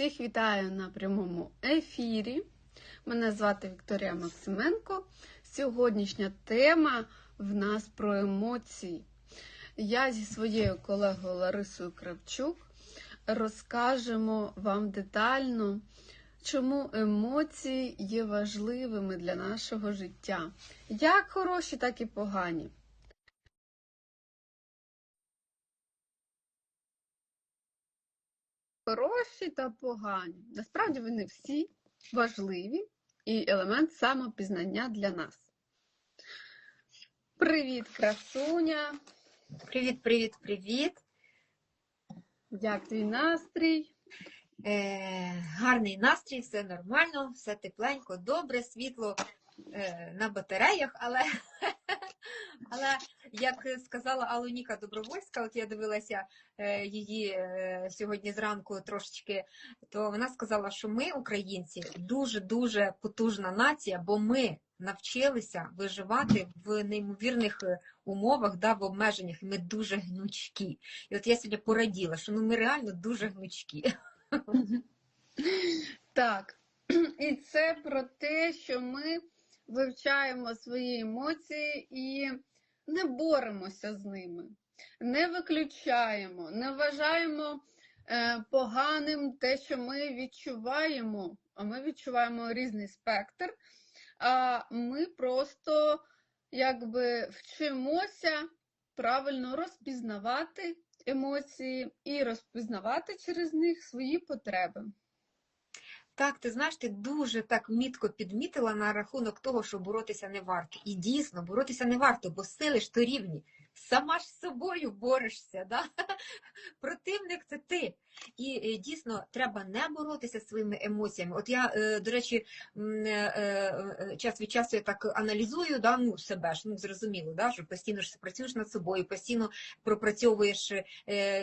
Всіх вітаю на прямому ефірі. Мене звати Вікторія Максименко. Сьогоднішня тема в нас про емоції. Я зі своєю колегою Ларисою Кравчук розкажемо вам детально, чому емоції є важливими для нашого життя. Як хороші, так і погані. Хороші та погані. Насправді вони всі важливі і елемент самопізнання для нас. Привіт, красуня! Привіт, привіт, привіт. Як твій настрій? Е, гарний настрій, все нормально, все тепленько, добре, світло е, на батареях, але, але як сказала Алоніка Добровольська, от я дивилася е, її е, сьогодні зранку трошечки, то вона сказала, що ми, українці, дуже-дуже потужна нація, бо ми навчилися виживати в неймовірних е, умовах, да, в обмеженнях. Ми дуже гнучкі. І от я сьогодні пораділа, що ну ми реально дуже гнучкі. Так, і це про те, що ми вивчаємо свої емоції і не боремося з ними, не виключаємо, не вважаємо е, поганим те, що ми відчуваємо, а ми відчуваємо різний спектр. А ми просто якби вчимося правильно розпізнавати емоції і розпізнавати через них свої потреби. Так, ти знаєш, ти дуже так мітко підмітила на рахунок того, що боротися не варто. І дійсно, боротися не варто, бо сили ж то рівні. Сама ж з собою борешся. Да? Противник це ти. І е, дійсно треба не боротися своїми емоціями. От я, е, до речі, е, час від часу я так аналізую да, ну, себе ж, ну зрозуміло, да, що постійно ж працюєш над собою, постійно пропрацьовуєш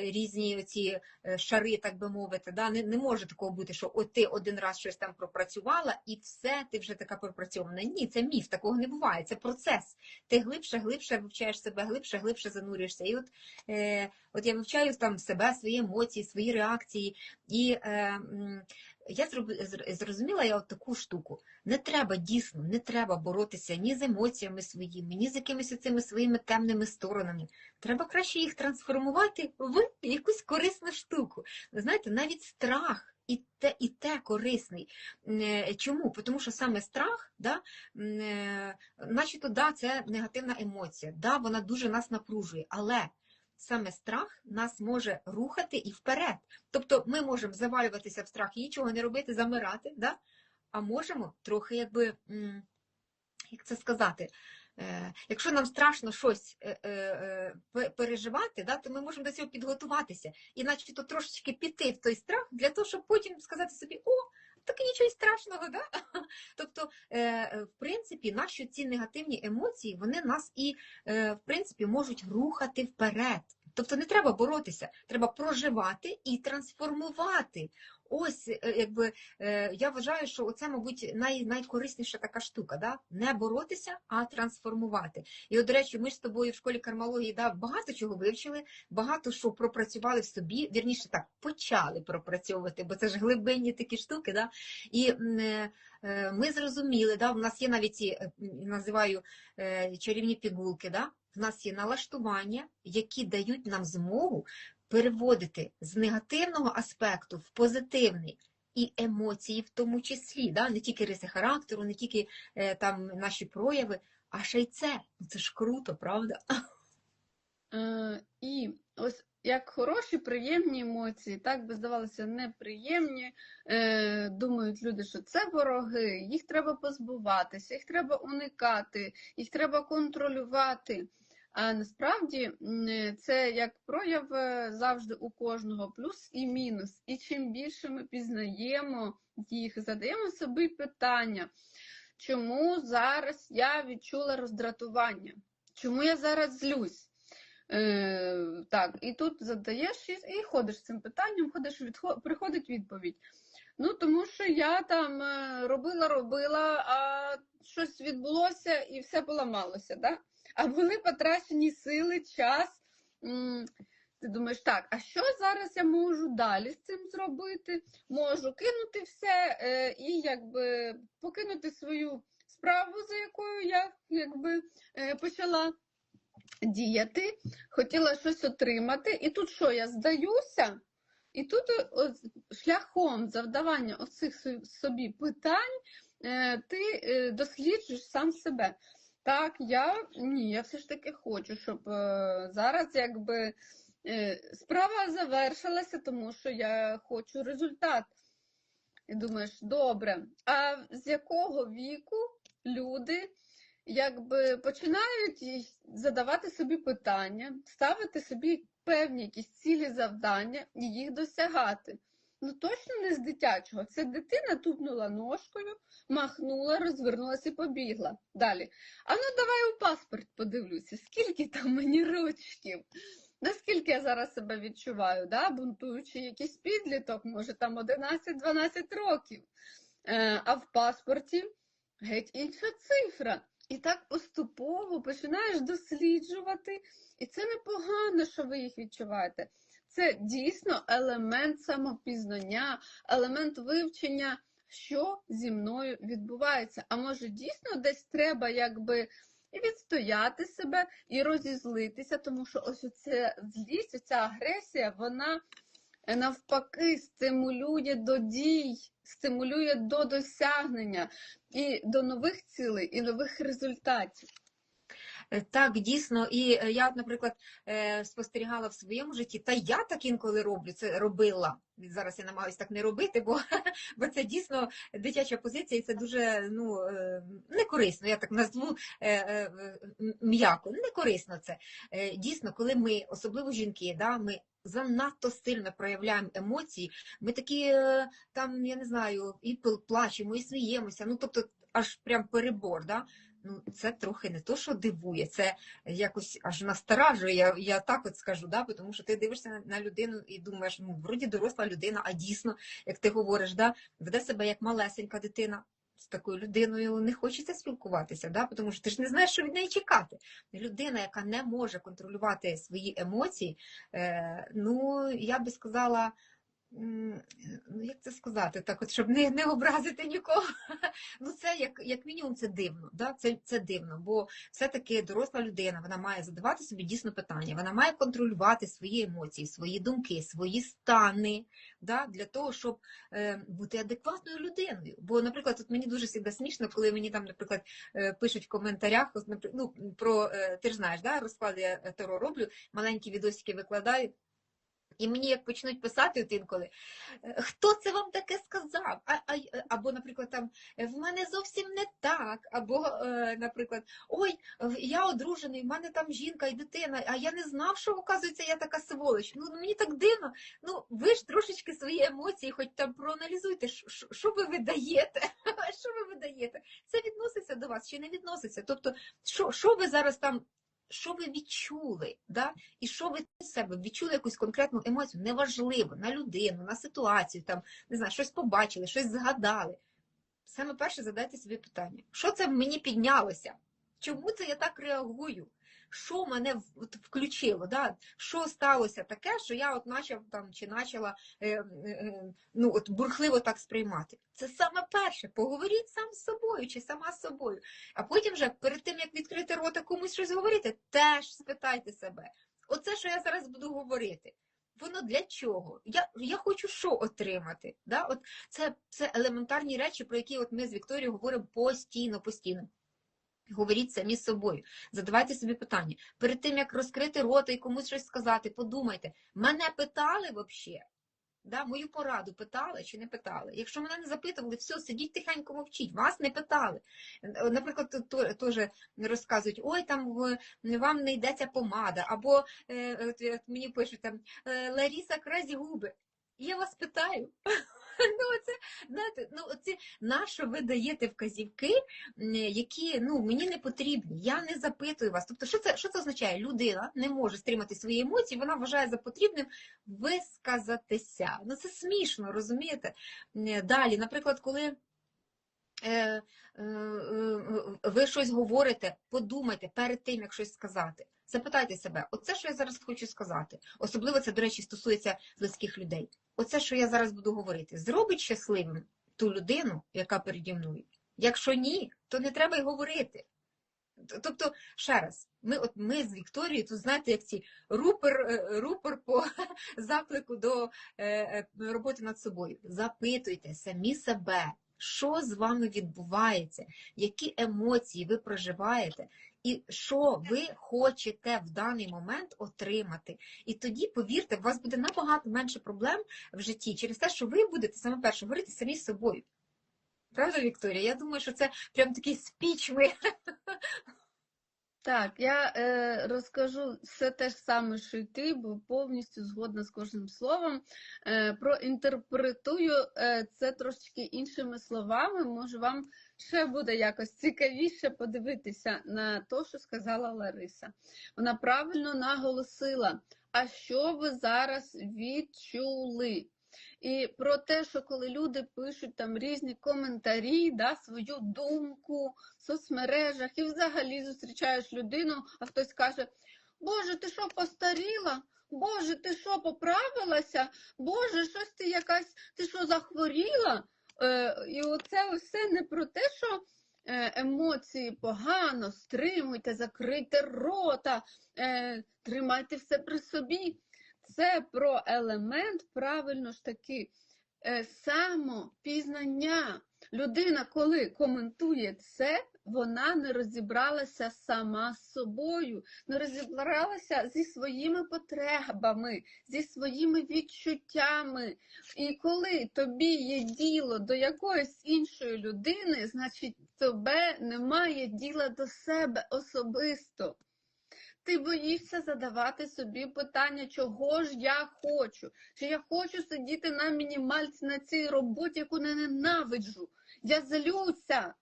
різні ці шари, так би мовити. Да? Не, не може такого бути, що от ти один раз щось там пропрацювала і все, ти вже така пропрацьована. Ні, це міф, такого не буває. Це процес. Ти глибше, глибше вивчаєш себе, глибше, глибше занурюєшся. І от, е, от я вивчаю там себе, свої емоції, свої реакції. І е, я зрозуміла я от таку штуку. Не треба дійсно, не треба боротися ні з емоціями своїми, ні з якимись цими своїми темними сторонами. Треба краще їх трансформувати в якусь корисну штуку. Знаєте, навіть страх. І те, і те корисний. Чому? Тому що саме страх, да, начебто, да, це негативна емоція, да, вона дуже нас напружує, але саме страх нас може рухати і вперед. Тобто ми можемо завалюватися в страх і нічого не робити, замирати, да? а можемо трохи, якби, як це сказати, е, якщо нам страшно щось е, е, переживати, да, то ми можемо до цього підготуватися, і начебто трошечки піти в той страх для того, щоб потім сказати собі, о, так і нічого страшного, да? Тобто, в принципі, наші ці негативні емоції, вони нас і, в принципі, можуть рухати вперед. Тобто не треба боротися, треба проживати і трансформувати. Ось, е, якби е, я вважаю, що це, мабуть, най, найкорисніша така штука, да? не боротися, а трансформувати. І, от, до речі, ми з тобою в школі кармології да, багато чого вивчили, багато що пропрацювали в собі, вірніше так, почали пропрацьовувати, бо це ж глибинні такі штуки. Да? І е, ми зрозуміли, да, у нас є навіть ці називаю чарівні пігулки. Да? В нас є налаштування, які дають нам змогу переводити з негативного аспекту в позитивний. І емоції в тому числі, да? не тільки риси характеру, не тільки е, там наші прояви, а ще й це. Ну, це ж круто, правда? Е, І ось як хороші, приємні емоції, так би здавалося, неприємні. Е, Думають люди, що це вороги, їх треба позбуватися, їх треба уникати, їх треба контролювати. А насправді це як прояв е, завжди у кожного плюс і мінус. І чим більше ми пізнаємо їх, задаємо собі питання, чому зараз я відчула роздратування? Чому я зараз злюсь? Е, Так, і тут задаєш і ходиш з цим питанням, ходиш, відход, приходить відповідь. Ну, тому що я там е, робила, робила, а щось відбулося і все поламалося. Да? а були потрачені сили, час. Ти думаєш, так, а що зараз я можу далі з цим зробити? Можу кинути все е, і якби покинути свою справу, за якою я якби е, почала діяти, хотіла щось отримати, і тут що, я здаюся? І тут е, шляхом завдавання оцих собі питань е, ти е, досліджуєш сам себе. Так, я ні, я все ж таки хочу, щоб зараз якби справа завершилася, тому що я хочу результат. І думаєш, добре, а з якого віку люди якби починають задавати собі питання, ставити собі певні якісь цілі завдання і їх досягати. Ну точно не з дитячого. Це дитина тупнула ножкою, махнула, розвернулася і побігла. Далі. А ну давай у паспорт подивлюся, скільки там мені рочків. Наскільки я зараз себе відчуваю, да? бунтуючи якийсь підліток, може там 11-12 років. Е, а в паспорті геть інша цифра. І так поступово починаєш досліджувати, і це непогано, що ви їх відчуваєте. Це дійсно елемент самопізнання, елемент вивчення, що зі мною відбувається. А може, дійсно десь треба якби і відстояти себе, і розізлитися, тому що ось оця злість, оця агресія, вона навпаки стимулює до дій, стимулює до досягнення і до нових цілей, і нових результатів. Е, Так, дійсно, і е, я, наприклад, е, спостерігала в своєму житті, та я так інколи роблю, це робила. Зараз я намагаюся так не робити, бо, бо це дійсно дитяча позиція, і це дуже ну, е, некорисно. Я так назву м'яко. Некорисно це. Е, Дійсно, коли ми, особливо жінки, да, ми занадто сильно проявляємо емоції, ми такі там, я не знаю, і пл- плачемо, і сміємося. Ну, тобто, аж прям перебор. Да? Ну, це трохи не то, що дивує, це якось аж насторажує, я, я так от скажу, да? тому що ти дивишся на, на людину і думаєш, ну, вроді доросла людина, а дійсно, як ти говориш, да? веде себе як малесенька дитина. З такою людиною не хочеться спілкуватися, да? тому що ти ж не знаєш, що від неї чекати. Людина, яка не може контролювати свої емоції, е, ну, я би сказала, як це сказати, так от, щоб не, не образити нікого. Ну, це як, як мінімум це дивно. Да? Це, це дивно, бо все-таки доросла людина, вона має задавати собі дійсно питання, вона має контролювати свої емоції, свої думки, свої стани да? для того, щоб е, бути адекватною людиною. Бо, наприклад, от мені дуже завжди смішно, коли мені там, наприклад, е, пишуть в коментарях, ну, про е, ти ж знаєш, да? розклади я е, таро роблю, маленькі відосики викладаю. І мені як почнуть писати от інколи, «Е, хто це вам таке сказав? А, а, або, наприклад, там в мене зовсім не так, або, е, наприклад, ой, я одружений, в мене там жінка і дитина, а я не знав, що, оказується, я така сволоч. Ну, мені так дивно. Ну, ви ж трошечки свої емоції, хоч там проаналізуйте, що ви видаєте, що ви видаєте. Це відноситься до вас чи не відноситься? Тобто, що, що ви зараз там, що ви відчули, да? і що ви з себе відчули якусь конкретну емоцію, неважливо, на людину, на ситуацію, там, не знаю, щось побачили, щось згадали. Саме перше задайте собі питання: що це в мені піднялося? Чому це я так реагую? Що мене от включило? Да? Що сталося таке, що я от почав там чи почала е, е, е, ну, от бурхливо так сприймати? Це саме перше. Поговоріть сам з собою чи сама з собою. А потім вже перед тим як відкрити рота комусь щось говорити, теж спитайте себе. Оце, що я зараз буду говорити. Воно для чого? Я, я хочу що отримати? Да? От це, це елементарні речі, про які от ми з Вікторією говоримо постійно, постійно. Говоріть самі з собою, задавайте собі питання. Перед тим, як розкрити рота і комусь щось сказати, подумайте, мене питали взагалі? Да, мою пораду питали чи не питали? Якщо мене не запитували, все, сидіть тихенько мовчіть, вас не питали. Наприклад, теж розказують, ой, там вам не йдеться помада, або е, от, мені пишуть там е, Ларіса крась губи. Я вас питаю. Ну, це, знаєте, ну, оці, на що ви даєте вказівки, які ну, мені не потрібні. Я не запитую вас. Тобто, що це, що це означає? Людина не може стримати свої емоції, вона вважає за потрібним висказатися. Ну, це смішно, розумієте? Далі, наприклад, коли е, е, е, ви щось говорите, подумайте перед тим, як щось сказати. Запитайте себе, оце, що я зараз хочу сказати. Особливо це, до речі, стосується близьких людей. Оце, що я зараз буду говорити, зробить щасливим ту людину, яка переді мною. Якщо ні, то не треба й говорити. Тобто, ще раз, ми, от ми з Вікторією, тут знаєте, як ці рупор, е, рупор по заклику до е, е, роботи над собою. Запитуйте самі себе, що з вами відбувається, які емоції ви проживаєте, і що ви хочете в даний момент отримати. І тоді, повірте, у вас буде набагато менше проблем в житті через те, що ви будете саме перше говорити самі з собою. Правда, Вікторія? Я думаю, що це прям такий спіч ми. Так, я е, розкажу все те ж саме, що й ти, бо повністю згодна з кожним словом. Е, проінтерпретую е, це трошечки іншими словами. Може, вам ще буде якось цікавіше подивитися на те, що сказала Лариса. Вона правильно наголосила, а що ви зараз відчули? І про те, що коли люди пишуть там різні коментарі, да, свою думку в соцмережах, і взагалі зустрічаєш людину, а хтось каже: Боже, ти що постаріла? Боже, ти що поправилася? Боже, щось ти якась, ти що захворіла? Е, і оце все не про те, що е, емоції погано, стримуйте, закрийте рота, е, тримайте все при собі. Це про елемент, правильно ж таки, е, самопізнання. Людина, коли коментує це, вона не розібралася сама з собою, не розібралася зі своїми потребами, зі своїми відчуттями. І коли тобі є діло до якоїсь іншої людини, значить тебе немає діла до себе особисто. Ти боїшся задавати собі питання, чого ж я хочу? Чи я хочу сидіти на мінімальці на цій роботі, яку не ненавиджу? Я злюся.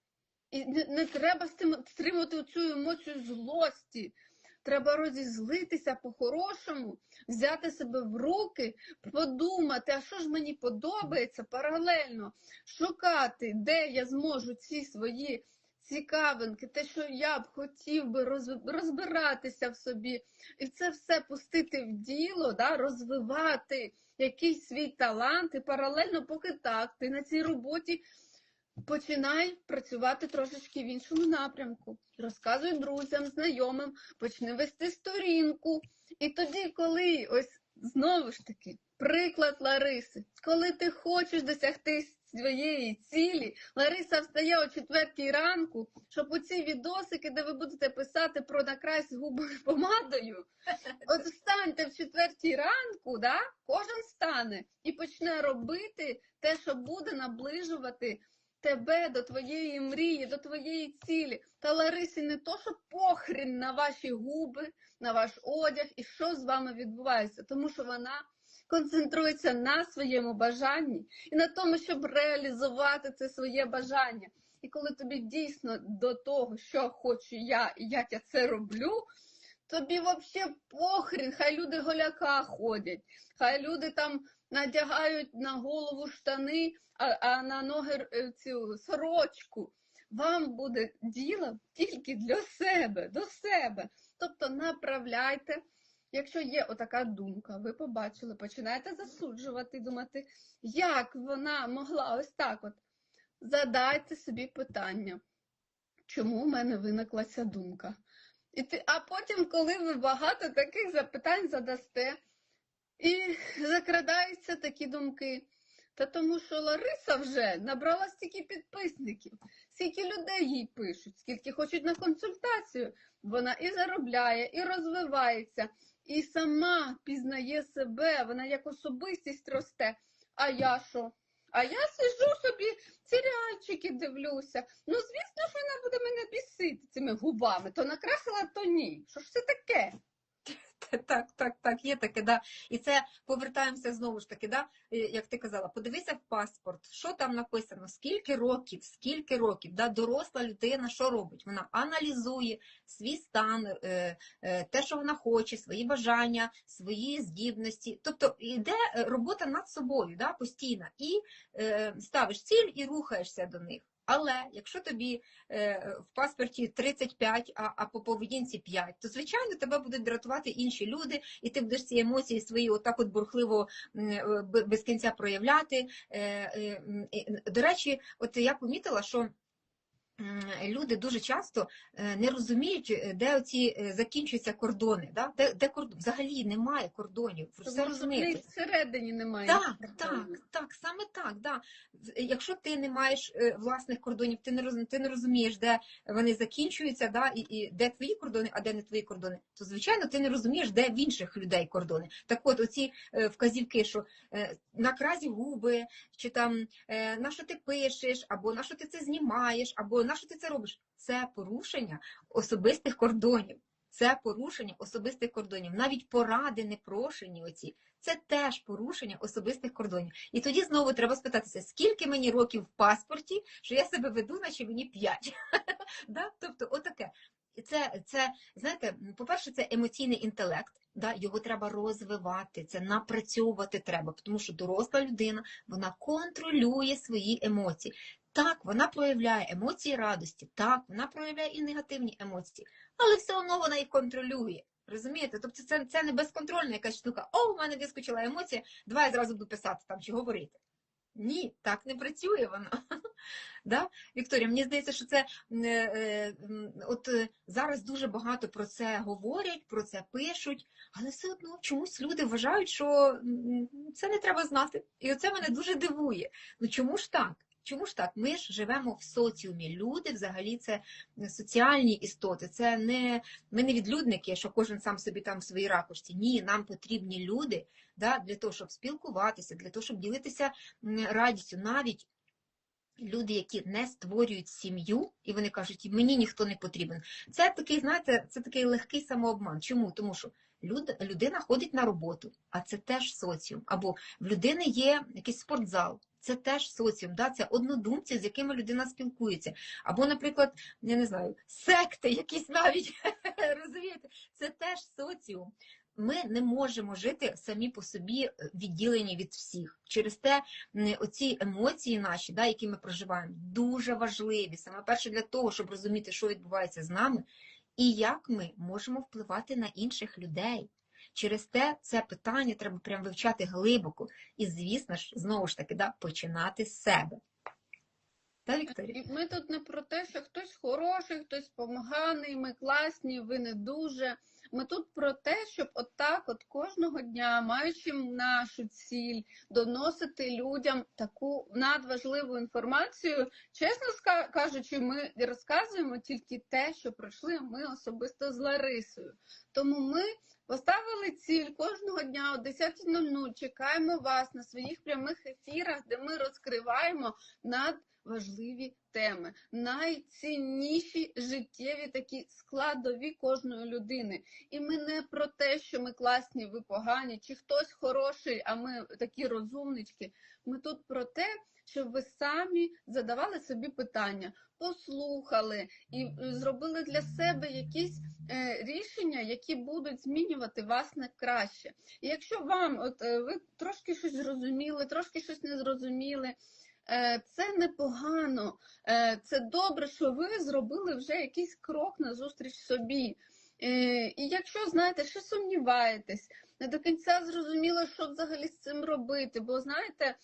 І не, не треба стримувати цю емоцію злості. Треба розізлитися по-хорошому, взяти себе в руки, подумати, а що ж мені подобається паралельно шукати, де я зможу ці свої цікавинки, те, що я б хотів би розбиратися в собі, і це все пустити в діло, да, розвивати якийсь свій талант, і паралельно, поки так, ти на цій роботі починай працювати трошечки в іншому напрямку. Розказуй друзям, знайомим, почни вести сторінку. І тоді, коли ось знову ж таки, приклад Лариси, коли ти хочеш досягти своєї цілі, Лариса встає о четвертій ранку, щоб у ці відосики, де ви будете писати про накрась губи помадою, от встаньте в четвертій ранку, да? кожен встане і почне робити те, що буде наближувати тебе до твоєї мрії, до твоєї цілі. Та Ларисі не то, що похрін на ваші губи, на ваш одяг і що з вами відбувається, тому що вона концентрується на своєму бажанні і на тому, щоб реалізувати це своє бажання. І коли тобі дійсно до того, що хочу я і як я це роблю, тобі взагалі похрін, хай люди голяка ходять, хай люди там надягають на голову штани, а, а на ноги е, цю сорочку. Вам буде діло тільки для себе, до себе. Тобто направляйте. Якщо є отака думка, ви побачили, починаєте засуджувати, думати, як вона могла ось так от. Задайте собі питання, чому в мене виникла ця думка? І ти, а потім, коли ви багато таких запитань задасте, і закрадаються такі думки. Та тому що Лариса вже набрала стільки підписників, скільки людей їй пишуть, скільки хочуть на консультацію. Вона і заробляє, і розвивається, і сама пізнає себе, вона як особистість росте. А я що? А я сижу собі, серіальчики дивлюся. Ну, звісно, що вона буде мене бісити цими губами. То накрасила, то ні. Що ж це таке? Так, так, так, є таке, да. І це повертаємося знову ж таки, да, як ти казала, подивися в паспорт, що там написано, скільки років, скільки років, да, доросла людина, що робить? Вона аналізує свій стан, е, е, те, що вона хоче, свої бажання, свої здібності. Тобто йде е, робота над собою, да, постійна, і ставиш ціль і рухаєшся до них. Але якщо тобі е, в паспорті 35, а, а по поведінці 5, то звичайно тебе будуть дратувати інші люди, і ти будеш ці емоції свої отак от бурхливо е, без кінця проявляти. Е, До речі, от я помітила, що люди дуже часто е, не розуміють, е, де оці е, закінчуються кордони. Да? Де, де кордон? Взагалі немає кордонів. Все розумієте. всередині немає. Так, так, так, саме так. Да. Якщо ти не маєш власних кордонів, ти не роз, ти не розумієш, де вони закінчуються, да, і, і де твої кордони, а де не твої кордони, то звичайно ти не розумієш, де в інших людей кордони. Так от, оці вказівки, що накразі губи, чи там на що ти пишеш, або на що ти це знімаєш, або на що ти це робиш, це порушення особистих кордонів. Це порушення особистих кордонів, навіть поради непрошені оці. Це теж порушення особистих кордонів. І тоді знову треба спитатися, скільки мені років в паспорті, що я себе веду, наче мені 5. да? Тобто, отаке. Це, це, знаєте, по-перше, це емоційний інтелект, да? його треба розвивати, це напрацьовувати треба, тому що доросла людина вона контролює свої емоції. Так, вона проявляє емоції радості, так, вона проявляє і негативні емоції, але все одно вона їх контролює. Розумієте? Тобто це, це не безконтрольна якась штука. О, у мене вискочила емоція, давай я зразу буду писати там чи говорити. Ні, так не працює воно. да? Вікторія, мені здається, що це е, е, от е, зараз дуже багато про це говорять, про це пишуть, але все одно чомусь люди вважають, що це не треба знати. І оце мене дуже дивує. Ну чому ж так? Чому ж так? Ми ж живемо в соціумі. Люди взагалі це соціальні істоти. Це не ми не відлюдники, що кожен сам собі там в своїй ракушці. Ні, нам потрібні люди да, для того, щоб спілкуватися, для того, щоб ділитися радістю. Навіть люди, які не створюють сім'ю, і вони кажуть, мені ніхто не потрібен. Це такий, знаєте, це такий легкий самообман. Чому? Тому що люд, людина ходить на роботу, а це теж соціум. Або в людини є якийсь спортзал. Це теж соціум, да? це однодумці, з якими людина спілкується. Або, наприклад, я не знаю, секти якісь навіть розумієте, це теж соціум. Ми не можемо жити самі по собі е, відділені від всіх. Через те оці емоції наші, да, які ми проживаємо, дуже важливі. Саме перше для того, щоб розуміти, що відбувається з нами, і як ми можемо впливати на інших людей. Через те це питання треба прям вивчати глибоко. І, звісно ж, знову ж таки, да, починати з себе. Та, Вікторія? Ми тут не про те, що хтось хороший, хтось поганий, ми класні, ви не дуже. Ми тут про те, щоб отак, от кожного дня, маючи нашу ціль, доносити людям таку надважливу інформацію. Чесно кажучи, ми розказуємо тільки те, що пройшли ми особисто з Ларисою. Тому ми поставили ціль кожного дня о 10.00. Чекаємо вас на своїх прямих ефірах, де ми розкриваємо надважливі теми, найцінніші життєві такі складові кожної людини. І ми не про те, що ми класні, ви погані, чи хтось хороший, а ми такі розумнички. Ми тут про те, щоб ви самі задавали собі питання, послухали і е, зробили для себе якісь е, рішення, які будуть змінювати вас на краще. І якщо вам, от е, ви трошки щось зрозуміли, трошки щось не зрозуміли. Е, Це непогано, Е, це добре, що ви зробили вже якийсь крок назустріч собі. Е, І якщо знаєте, що сумніваєтесь, не до кінця зрозуміло, що взагалі з цим робити. Бо знаєте,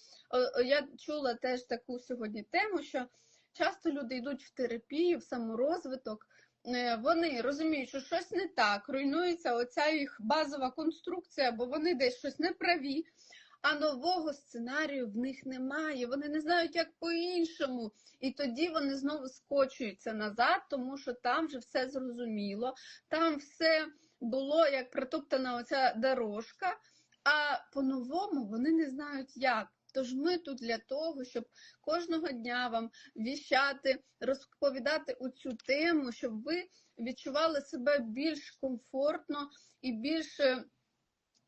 я чула теж таку сьогодні тему, що часто люди йдуть в терапію, в саморозвиток. Вони розуміють, що щось не так, руйнується оця їх базова конструкція, бо вони десь щось неправі, а нового сценарію в них немає. Вони не знають, як по-іншому. І тоді вони знову скочуються назад, тому що там вже все зрозуміло, там все було як протоптана оця дорожка, а по-новому вони не знають як. Тож ми тут для того, щоб кожного дня вам віщати, розповідати у цю тему, щоб ви відчували себе більш комфортно і більш е,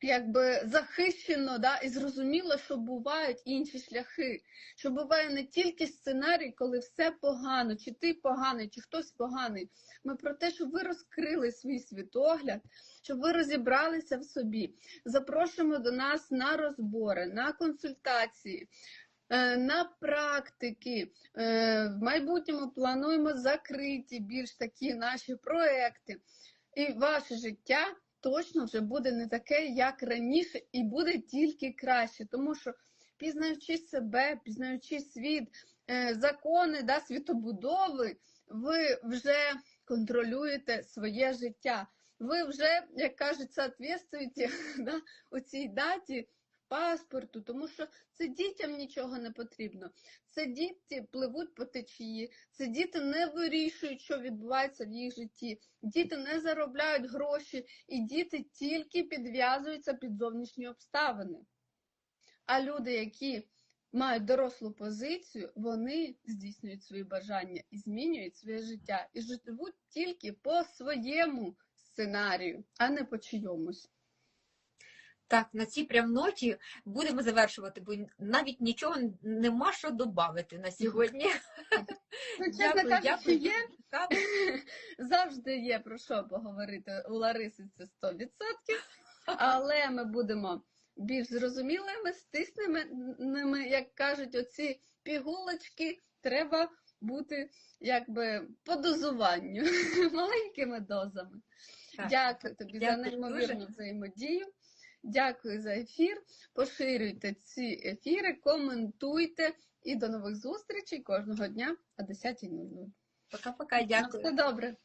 якби захищено, да, і зрозуміло, що бувають інші шляхи. Що буває не тільки сценарій, коли все погано, чи ти поганий, чи хтось поганий. Ми про те, щоб ви розкрили свій світогляд, щоб ви розібралися в собі. Запрошуємо до нас на розбори, на консультації. е, на практики. Е, В майбутньому плануємо закриті більш такі наші проекти. І ваше життя точно вже буде не таке, як раніше, і буде тільки краще, тому що пізнаючи себе, пізнаючи світ, е, закони да, світобудови, ви вже контролюєте своє життя. Ви вже, як кажуть, соответствуєте да, у цій даті паспорту, тому що це дітям нічого не потрібно. Це діти пливуть по течії, це діти не вирішують, що відбувається в їх житті. Діти не заробляють гроші, і діти тільки підв'язуються під зовнішні обставини. А люди, які мають дорослу позицію, вони здійснюють свої бажання і змінюють своє життя, і живуть тільки по своєму сценарію, а не по чийомусь. Так, на цій прям ноті будемо завершувати, бо навіть нічого нема що додати на сьогодні. Ну, чесно кажучи, є завжди є про що поговорити у Лариси це 100%, але ми будемо більш зрозумілими, стисненими, як кажуть, оці пігулочки треба бути якби по дозуванню, маленькими дозами. Так. Дякую тобі за Дякую неймовірну дуже. взаємодію. Дякую за ефір. Поширюйте ці ефіри, коментуйте і до нових зустрічей кожного дня о 10.00. Пока-пока, На дякую. Все добре.